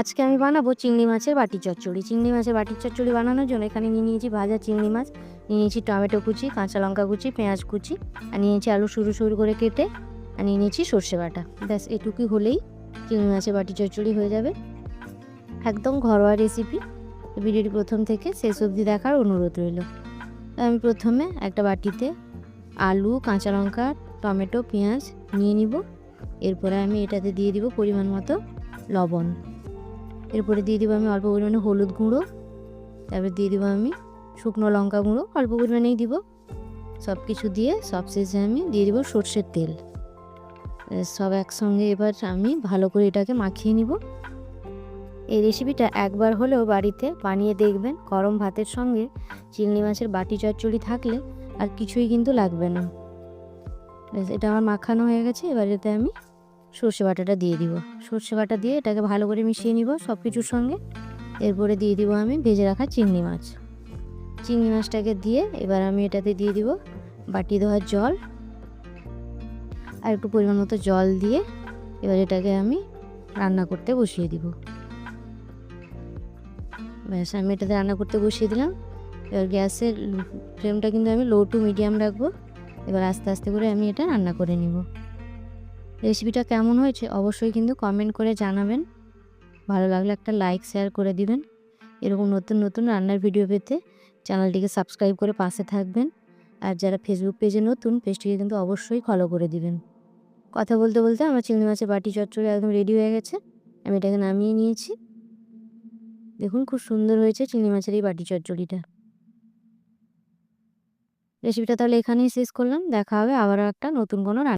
আজকে আমি বানাবো চিংড়ি মাছের বাটি চচ্চড়ি। চিংড়ি মাছের বাটি চচ্চড়ি বানানোর জন্য এখানে নিয়ে নিয়েছি ভাজা চিংড়ি মাছ, নিয়ে নিয়েছি টমেটো কুচি, কাঁচা লঙ্কা কুচি, পেঁয়াজ কুচি, আর নিয়ে নিয়েছি আলু সরু সরু করে কেটে, আর নিয়ে নিয়েছি সর্ষে বাটা। ব্যাস এটুকুই হলেই চিংড়ি মাছের বাটি চচ্চড়ি হয়ে যাবে। একদম ঘরোয়া রেসিপি ভিডিওটি প্রথম থেকে শেষ অবধি দেখার অনুরোধ রইল। আমি প্রথমে একটা বাটিতে আলু, কাঁচা লঙ্কা, টমেটো, পেঁয়াজ নিয়ে নিব। এরপরে আমি এটাতে দিয়ে দিব পরিমাণ মতো লবণ। এরপরে দিয়ে দেবো আমি অল্প পরিমাণে হলুদ গুঁড়ো, তারপরে দিয়ে দেবো আমি শুকনো লঙ্কা গুঁড়ো, অল্প পরিমাণেই দিব। সব কিছু দিয়ে সব শেষে আমি দিয়ে দেবো সর্ষের তেল। সব একসঙ্গে এবার আমি ভালো করে এটাকে মাখিয়ে নিব। এই রেসিপিটা একবার হলেও বাড়িতে বানিয়ে দেখবেন, গরম ভাতের সঙ্গে চিংড়ি মাছের বাটি চচ্চড়ি থাকলে আর কিছুই কিন্তু লাগবে না। এটা আমার মাখানো হয়ে গেছে, এবার এতে আমি সর্ষে বাটাটা দিয়ে দিব। সর্ষে বাটা দিয়ে এটাকে ভালো করে মিশিয়ে নিব সব কিছুর সঙ্গে। এরপরে দিয়ে দিব আমি ভেজে রাখা চিংড়ি মাছ। চিংড়ি মাছটাকে দিয়ে এবার আমি এটাতে দিয়ে দিব বাটি ধোয়ার জল। আর একটু পরিমাণ মতো জল দিয়ে এবার এটাকে আমি রান্না করতে বসিয়ে দিব। ব্যাস, আমি এটাতে রান্না করতে বসিয়ে দিলাম। এবার গ্যাসের ফ্লেমটা কিন্তু আমি লো টু মিডিয়াম রাখব। এবার আস্তে আস্তে করে আমি এটা রান্না করে নিব। রেসিপিটা কেমন হয়েছে অবশ্যই কিন্তু কমেন্ট করে জানাবেন। ভালো লাগলে একটা লাইক শেয়ার করে দিবেন। এরকম নতুন নতুন রান্নার ভিডিও পেতে চ্যানেলটিকে সাবস্ক্রাইব করে পাশে থাকবেন। আর যারা ফেসবুক পেজে নতুন পেজটিকে কিন্তু অবশ্যই ফলো করে দিবেন। কথা বলতে বলতে আমার চিংড়ি মাছের বাটি চচ্চড়ি একদম রেডি হয়ে গেছে। আমি এটাকে নামিয়ে নিয়েছি। দেখুন খুব সুন্দর হয়েছে চিংড়ি মাছের এই বাটি চচ্চড়িটা। রেসিপিটা তাহলে এখানেই শেষ করলাম। দেখা হবে আবারও একটা নতুন কোনো রান্না